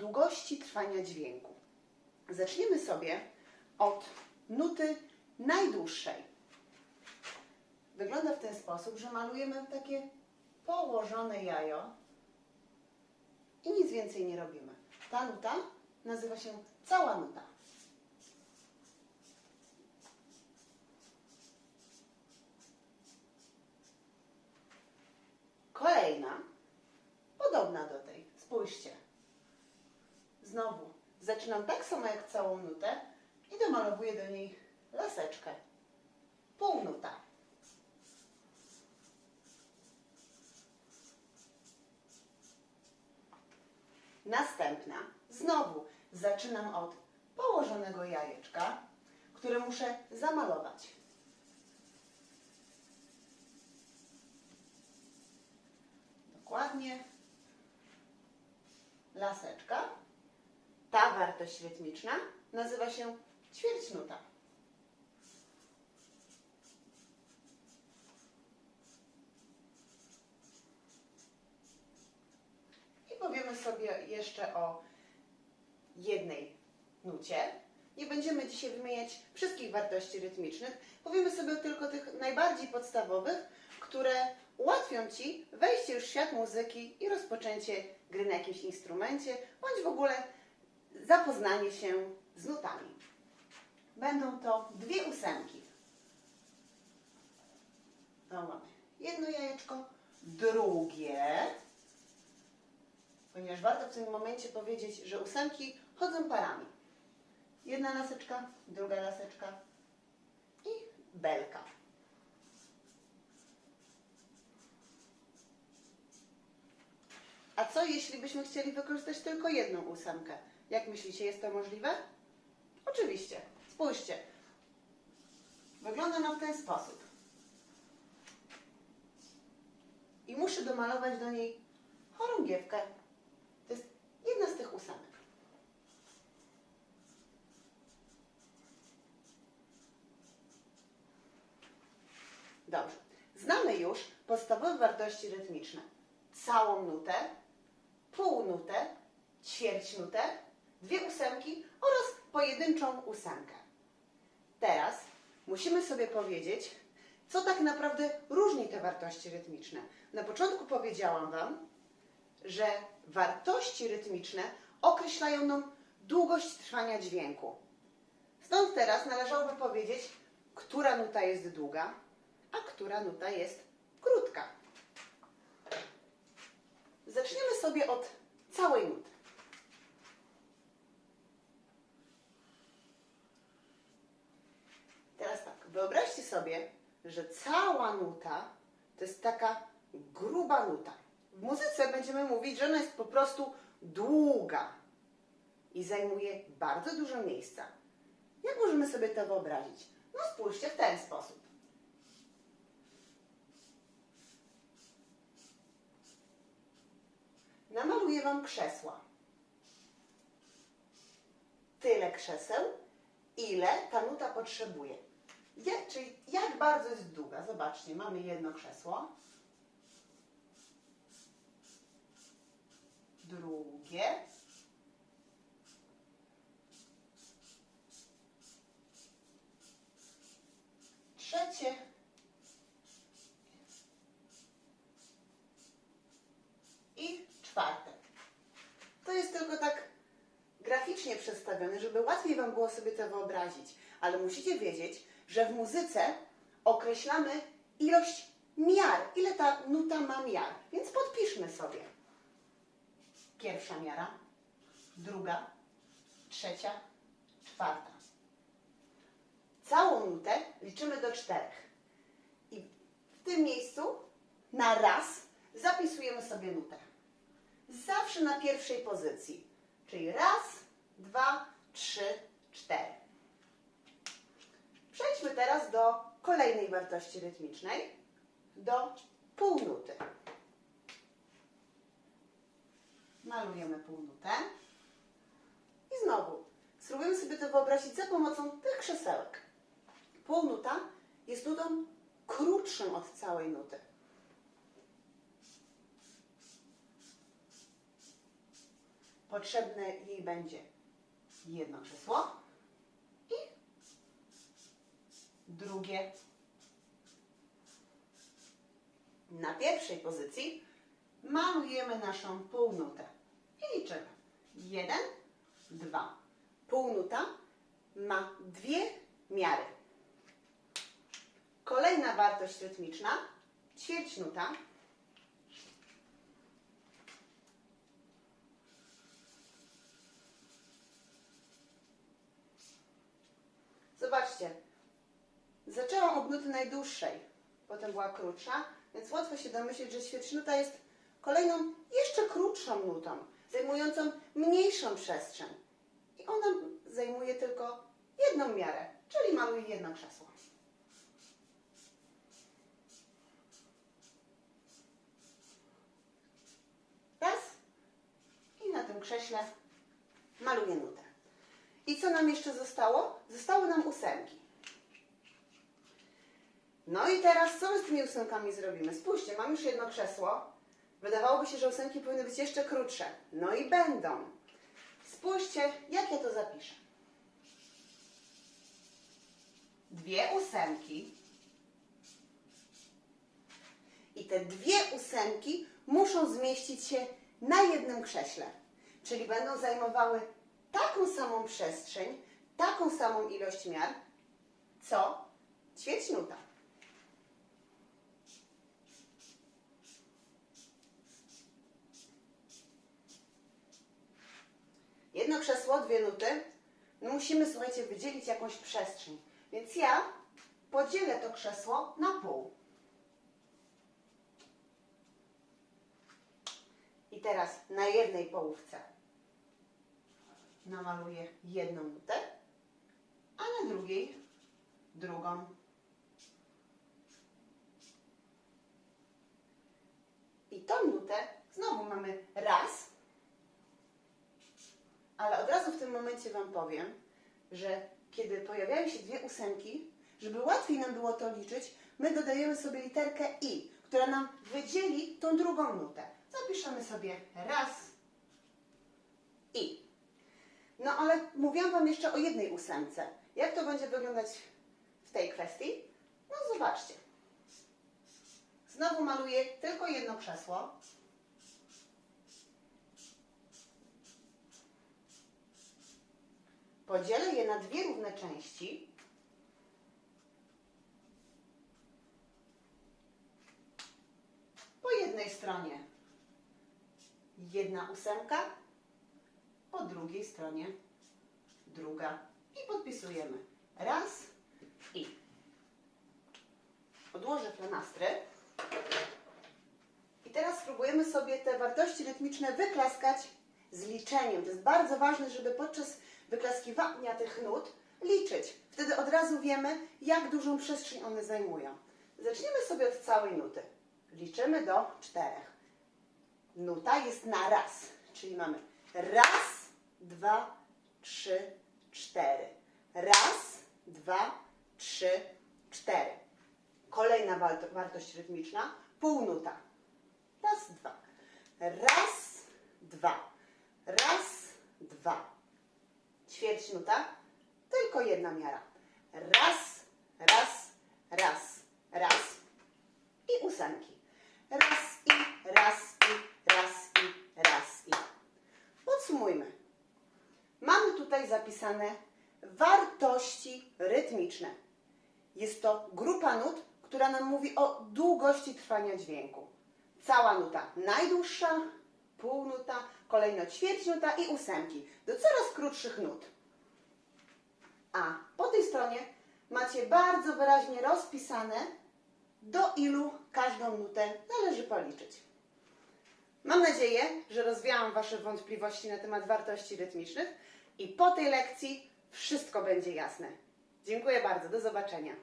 długości trwania dźwięku. Zaczniemy sobie od nuty najdłuższej. Wygląda w ten sposób, że malujemy takie położone jajo i nic więcej nie robimy. Ta nuta nazywa się cała nuta. Kolejna, podobna do tej. Spójrzcie. Znowu zaczynam tak samo jak całą nutę i domalowuję do niej laseczkę. Pół nuta. Następna. Znowu zaczynam od położonego jajeczka, które muszę zamalować. Dokładnie. Laseczka. Wartość rytmiczna nazywa się ćwierćnuta. I powiemy sobie jeszcze o jednej nucie. Nie będziemy dzisiaj wymieniać wszystkich wartości rytmicznych. Powiemy sobie tylko tych najbardziej podstawowych, które ułatwią Ci wejście już w świat muzyki i rozpoczęcie gry na jakimś instrumencie, bądź w ogóle zapoznanie się z nutami. Będą to dwie ósemki. No mamy jedno jajeczko, drugie, ponieważ warto w tym momencie powiedzieć, że ósemki chodzą parami. Jedna laseczka, druga laseczka i belka. A co jeśli byśmy chcieli wykorzystać tylko jedną ósemkę? Jak myślicie, jest to możliwe? Oczywiście. Spójrzcie. Wygląda ona w ten sposób. I muszę domalować do niej chorągiewkę. To jest jedna z tych ósemek. Dobrze. Znamy już podstawowe wartości rytmiczne. Całą nutę, pół nutę, ćwierć nutę, dwie ósemki oraz pojedynczą ósemkę. Teraz musimy sobie powiedzieć, co tak naprawdę różni te wartości rytmiczne. Na początku powiedziałam Wam, że wartości rytmiczne określają nam długość trwania dźwięku. Stąd teraz należałoby powiedzieć, która nuta jest długa, a która nuta jest krótka. Zaczniemy sobie od całej nuty. Teraz tak, wyobraźcie sobie, że cała nuta to jest taka gruba nuta. W muzyce będziemy mówić, że ona jest po prostu długa i zajmuje bardzo dużo miejsca. Jak możemy sobie to wyobrazić? No spójrzcie w ten sposób. Namaluję Wam krzesła. Tyle krzeseł, ile ta nuta potrzebuje. Jak, czyli jak bardzo jest długa? Zobaczcie, mamy jedno krzesło. Drugie. Trzecie. I czwarte. To jest tylko tak graficznie przedstawione, żeby łatwiej Wam było sobie to wyobrazić. Ale musicie wiedzieć, że w muzyce określamy ilość miar, ile ta nuta ma miar. Więc podpiszmy sobie. Pierwsza miara, druga, trzecia, czwarta. Całą nutę liczymy do czterech. I w tym miejscu na raz zapisujemy sobie nutę. Zawsze na pierwszej pozycji. Czyli raz, dwa, trzy, cztery. Przejdźmy teraz do kolejnej wartości rytmicznej, do półnuty. Malujemy półnutę. I znowu, spróbujemy sobie to wyobrazić za pomocą tych krzesełek. Półnuta jest nutą krótszą od całej nuty. potrzebne jej będzie jedno krzesło i drugie. Na pierwszej pozycji malujemy naszą półnutę i liczymy. Jeden, dwa. Półnuta ma dwie miary. Kolejna wartość rytmiczna, ćwierćnuta. Zobaczcie, zaczęłam od nuty najdłuższej, potem była krótsza, więc łatwo się domyślić, że ćwierćnuta jest kolejną, jeszcze krótszą nutą, zajmującą mniejszą przestrzeń. I ona zajmuje tylko jedną miarę, czyli maluje jedno krzesło. Raz i na tym krześle maluję nutę. I co nam jeszcze zostało? Zostały nam ósemki. No i teraz co my z tymi ósemkami zrobimy? Spójrzcie, mam już jedno krzesło. Wydawałoby się, że ósemki powinny być jeszcze krótsze. No i będą. Spójrzcie, jak ja to zapiszę. Dwie ósemki. I te dwie ósemki muszą zmieścić się na jednym krześle. Czyli będą zajmowały taką samą przestrzeń, taką samą ilość miar, co ćwierćnuta. Jedno krzesło, dwie nuty. No musimy, słuchajcie, wydzielić jakąś przestrzeń. Więc ja podzielę to krzesło na pół. I teraz na jednej połówce namaluję jedną nutę, a na drugiej drugą. I tą nutę znowu mamy raz, ale od razu w tym momencie Wam powiem, że kiedy pojawiają się dwie ósemki, żeby łatwiej nam było to liczyć, my dodajemy sobie literkę i, która nam wydzieli tą drugą nutę. Zapiszemy sobie raz i. No ale mówiłam Wam jeszcze o jednej ósemce. Jak to będzie wyglądać w tej kwestii? No zobaczcie. Znowu maluję tylko jedno krzesło. Podzielę je na dwie równe części. Po jednej stronie jedna ósemka, po drugiej stronie druga. I podpisujemy. Raz i. Odłożę planastry. I teraz spróbujemy sobie te wartości rytmiczne wyklaskać z liczeniem. To jest bardzo ważne, żeby podczas wyklaskiwania tych nut liczyć. Wtedy od razu wiemy, jak dużą przestrzeń one zajmują. Zaczniemy sobie od całej nuty. Liczymy do czterech. Nuta jest na raz, czyli mamy raz, dwa, trzy, cztery. Raz, dwa, trzy, cztery. Kolejna wart- wartość rytmiczna, półnuta. Raz, dwa. Raz, dwa. Raz, dwa. Ćwierć nuta, tylko jedna miara. Raz, raz, raz, raz. I ósemki. Raz i, raz i, raz i, raz i. Podsumujmy. Mamy tutaj zapisane wartości rytmiczne. Jest to grupa nut, która nam mówi o długości trwania dźwięku. Cała nuta najdłuższa, półnuta, kolejno ćwierćnuta i ósemki do coraz krótszych nut. A po tej stronie macie bardzo wyraźnie rozpisane, do ilu każdą nutę należy policzyć. Mam nadzieję, że rozwiałam Wasze wątpliwości na temat wartości rytmicznych i po tej lekcji wszystko będzie jasne. Dziękuję bardzo, do zobaczenia.